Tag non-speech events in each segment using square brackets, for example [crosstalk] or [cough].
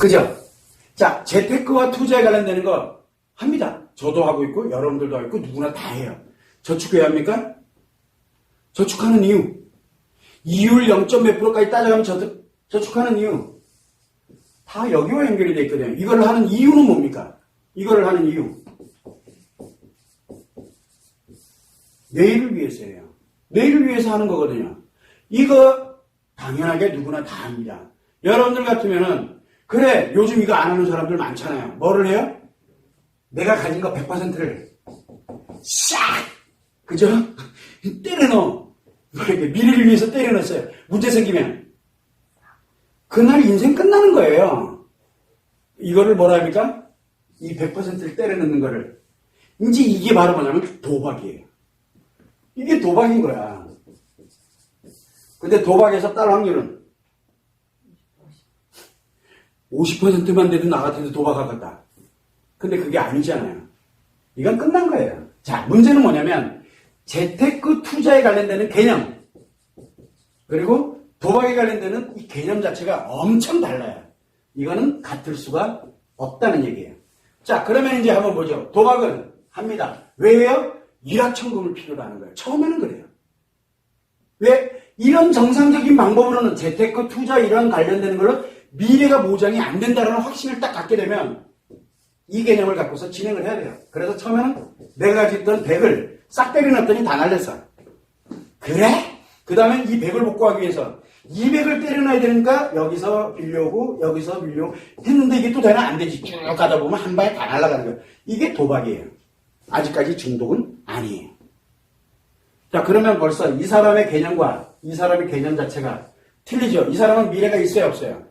그죠? 자, 재테크와 투자에 관련되는 거 합니다. 저도 하고 있고, 여러분들도 하고 있고, 누구나 다 해요. 저축 왜 합니까? 저축하는 이유. 이율 0. 몇 프로까지 따져가면 저, 저축하는 이유. 다 여기와 연결이 돼 있거든요. 이걸 하는 이유는 뭡니까? 이걸 하는 이유. 내일을 위해서예요. 내일을 위해서 하는 거거든요. 이거 당연하게 누구나 다 합니다. 여러분들 같으면은 그래 요즘 이거 안 하는 사람들 많잖아요. 뭐를 해요? 내가 가진 거 100%를 싹 그죠? [laughs] 때려넣어. 뭐 이렇게 미래를 위해서 때려넣었어요. 문제 생기면 그날 인생 끝나는 거예요. 이거를 뭐라 합니까? 이 100%를 때려넣는 거를 이제 이게 바로 뭐냐면 도박이에요. 이게 도박인 거야. 근데 도박에서 딸 확률은 50%만 돼도 나 같아도 도박하겠다. 근데 그게 아니잖아요. 이건 끝난 거예요. 자, 문제는 뭐냐면 재테크 투자에 관련되는 개념 그리고 도박에 관련되는 이 개념 자체가 엄청 달라요. 이거는 같을 수가 없다는 얘기예요. 자, 그러면 이제 한번 보죠. 도박은 합니다. 왜요? 일확천금을 필요로 하는 거예요. 처음에는 그래요. 왜? 이런 정상적인 방법으로는 재테크 투자 이런 관련되는 걸로 미래가 보장이 안 된다는 확신을 딱 갖게 되면 이 개념을 갖고서 진행을 해야 돼요. 그래서 처음에는 내가 가지고 있던 100을 싹 때려놨더니 다 날렸어. 그래? 그 다음에 이 100을 복구하기 위해서 200을 때려놔야 되니까 여기서 빌려오고 여기서 빌려오고 했는데 이게 또 되나 안 되지. 쭉 가다 보면 한 방에 다 날아가는 거예요. 이게 도박이에요. 아직까지 중독은 아니에요. 자, 그러면 벌써 이 사람의 개념과 이 사람의 개념 자체가 틀리죠. 이 사람은 미래가 있어요, 없어요?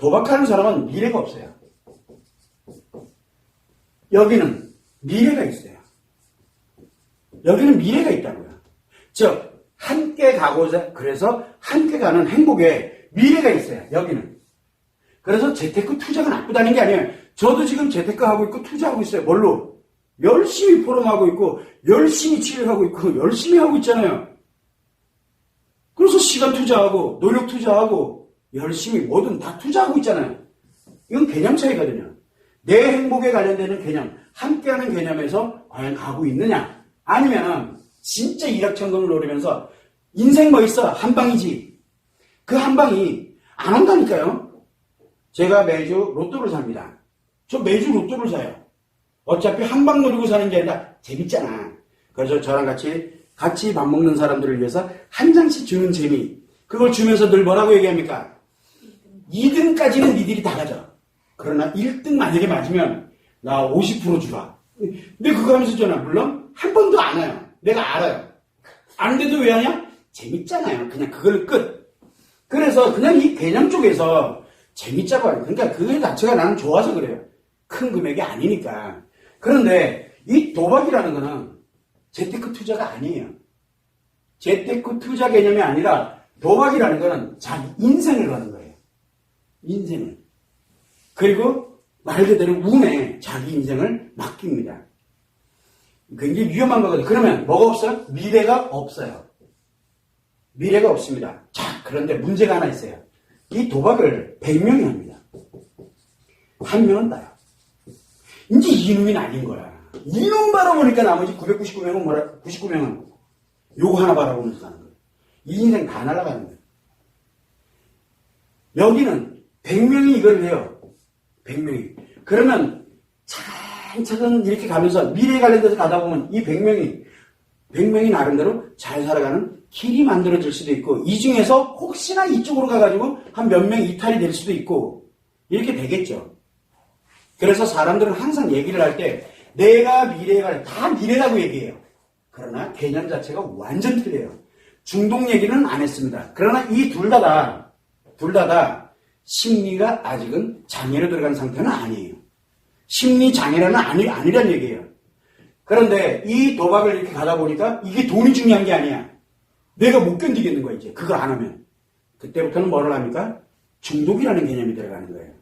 도박하는 사람은 미래가 없어요. 여기는 미래가 있어요. 여기는 미래가 있다고요. 즉, 함께 가고자, 그래서 함께 가는 행복에 미래가 있어요. 여기는. 그래서 재테크 투자가 나쁘다는 게 아니에요. 저도 지금 재테크 하고 있고 투자하고 있어요. 뭘로? 열심히 포럼하고 있고, 열심히 치료하고 있고, 열심히 하고 있잖아요. 그래서 시간 투자하고, 노력 투자하고, 열심히 뭐든 다 투자하고 있잖아요. 이건 개념 차이거든요. 내 행복에 관련되는 개념, 함께하는 개념에서 과연 가고 있느냐? 아니면 진짜 일확천금을 노리면서 인생 뭐 있어? 한 방이지. 그 한 방이 안 온다니까요. 제가 매주 로또를 삽니다. 저 매주 로또를 사요. 어차피 한 방 노리고 사는 게 아니라 재밌잖아. 그래서 저랑 같이 같이 밥 먹는 사람들을 위해서 한 장씩 주는 재미. 그걸 주면서 늘 뭐라고 얘기합니까? 2등까지는 니들이 다 가져. 그러나 1등 만약에 맞으면 나 50% 주라. 근데 그거 하면서 전화 물론 한 번도 안 와요. 내가 알아요. 아는데도 왜 하냐? 재밌잖아요. 그냥 그걸 끝. 그래서 그냥 이 개념 쪽에서 재밌자고 하요 그러니까 그게 자체가 나는 좋아서 그래요. 큰 금액이 아니니까. 그런데 이 도박이라는 거는 재테크 투자가 아니에요. 재테크 투자 개념이 아니라 도박이라는 거는 자기 인생을 거는 거예요. 인생을. 그리고 말 그대로 운에 자기 인생을 맡깁니다. 굉장히 위험한 거거든요. 그러면 뭐가 없어요? 미래가 없어요. 미래가 없습니다. 자, 그런데 문제가 하나 있어요. 이 도박을 100명이 합니다. 한 명은 나요. 이제 이놈이 아닌 거야. 이놈 바라보니까 나머지 999명은 뭐라, 99명은 요거 하나 바라보면서 가는 거예요. 이 인생 다 날아가는 거예요. 여기는 100명이 이걸 해요. 100명이. 그러면 차근차근 이렇게 가면서 미래에 관련돼서 가다 보면 이 100명이 100명이 나름대로 잘 살아가는 길이 만들어질 수도 있고 이 중에서 혹시나 이쪽으로 가가지고 한 몇 명 이탈이 될 수도 있고 이렇게 되겠죠. 그래서 사람들은 항상 얘기를 할 때 내가 미래에 관련 다 미래라고 얘기해요. 그러나 개념 자체가 완전 틀려요. 중독 얘기는 안 했습니다. 그러나 이 둘 다다 둘 다다 심리가 아직은 장애로 들어간 상태는 아니에요. 심리 장애라는 아니, 아니란 얘기예요. 그런데 이 도박을 이렇게 가다 보니까 이게 돈이 중요한 게 아니야. 내가 못 견디겠는 거야, 이제. 그걸 안 하면. 그때부터는 뭐를 합니까? 중독이라는 개념이 들어가는 거예요.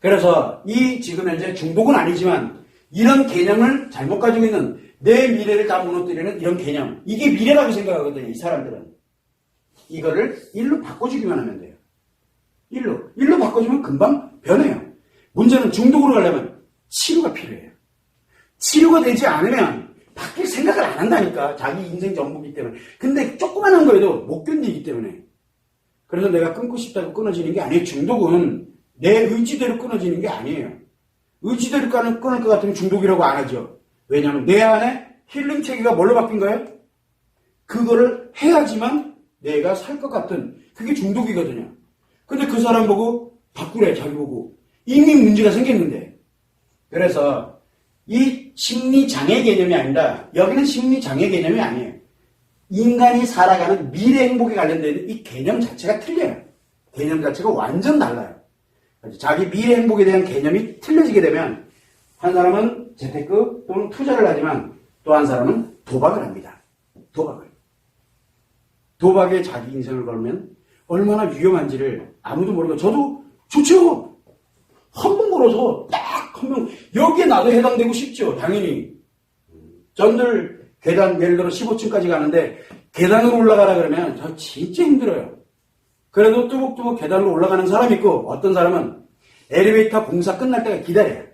그래서 이 지금 현재 중독은 아니지만 이런 개념을 잘못 가지고 있는 내 미래를 다 무너뜨리는 이런 개념. 이게 미래라고 생각하거든요, 이 사람들은. 이거를 일로 바꿔주기만 하면 돼요. 일로. 일로 바꿔주면 금방 변해요. 문제는 중독으로 가려면 치료가 필요해요. 치료가 되지 않으면 바뀔 생각을 안 한다니까. 자기 인생 전부기 때문에. 근데 조그만한 거에도 못 견디기 때문에. 그래서 내가 끊고 싶다고 끊어지는 게 아니에요. 중독은 내 의지대로 끊어지는 게 아니에요. 의지대로 끊을 것 같으면 중독이라고 안 하죠. 왜냐하면 내 안에 힐링 체계가 뭘로 바뀐 거예요? 그거를 해야지만 내가 살 것 같은 그게 중독이거든요. 근데 그 사람 보고 바꾸래 자기 보고 이미 문제가 생겼는데 그래서 이 심리 장애 개념이 아니라 여기는 심리 장애 개념이 아니에요. 인간이 살아가는 미래 행복에 관련된 이 개념 자체가 틀려요. 개념 자체가 완전 달라요. 그래서 자기 미래 행복에 대한 개념이 틀려지게 되면 한 사람은 재테크 또는 투자를 하지만 또 한 사람은 도박을 합니다. 도박을. 도박에 자기 인생을 걸면 얼마나 위험한지를 아무도 모르고 저도 좋죠. 한 번 걸어서 딱 하면 여기에 나도 해당되고 싶죠. 당연히. 전들 계단 예를 들어 15층까지 가는데 계단으로 올라가라 그러면 저 진짜 힘들어요. 그래도 뚜벅뚜벅 계단으로 올라가는 사람이 있고 어떤 사람은 엘리베이터 공사 끝날 때가 기다려요.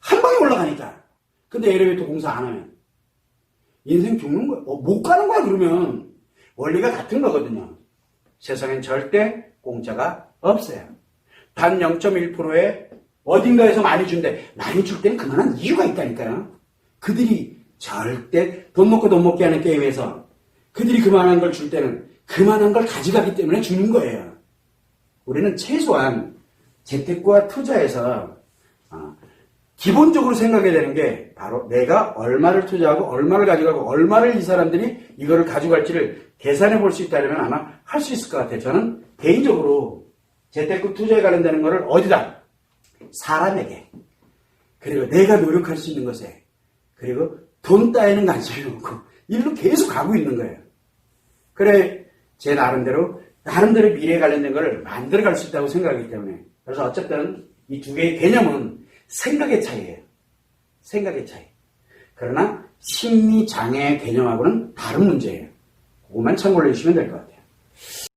한 방에 올라가니까. 근데 엘리베이터 공사 안 하면 인생 죽는 거야. 어, 못 가는 거야 그러면 원리가 같은 거거든요. 세상엔 절대 공짜가 없어요. 단 0.1%의 어딘가에서 많이 준대. 많이 줄 때는 그만한 이유가 있다니까요. 그들이 절대 돈 먹고 돈 먹게 하는 게임에서 그들이 그만한 걸 줄 때는 그만한 걸 가져가기 때문에 주는 거예요. 우리는 최소한 재테크와 투자에서 어, 기본적으로 생각해야 되는 게 바로 내가 얼마를 투자하고 얼마를 가져가고 얼마를 이 사람들이 이거를 가져갈지를 계산해 볼 수 있다면 아마 할 수 있을 것 같아요. 저는 개인적으로 재테크 투자에 관련되는 거를 어디다? 사람에게. 그리고 내가 노력할 수 있는 것에. 그리고 돈 따위는 관심이 없고 일로 계속 가고 있는 거예요. 그래 제 나름대로 나름대로 미래에 관련된 거를 만들어갈 수 있다고 생각하기 때문에 그래서 어쨌든 이 두 개의 개념은 생각의 차이예요. 생각의 차이. 그러나 심리 장애 개념하고는 다른 문제예요. 그것만 참고해 주시면 될 것 같아요.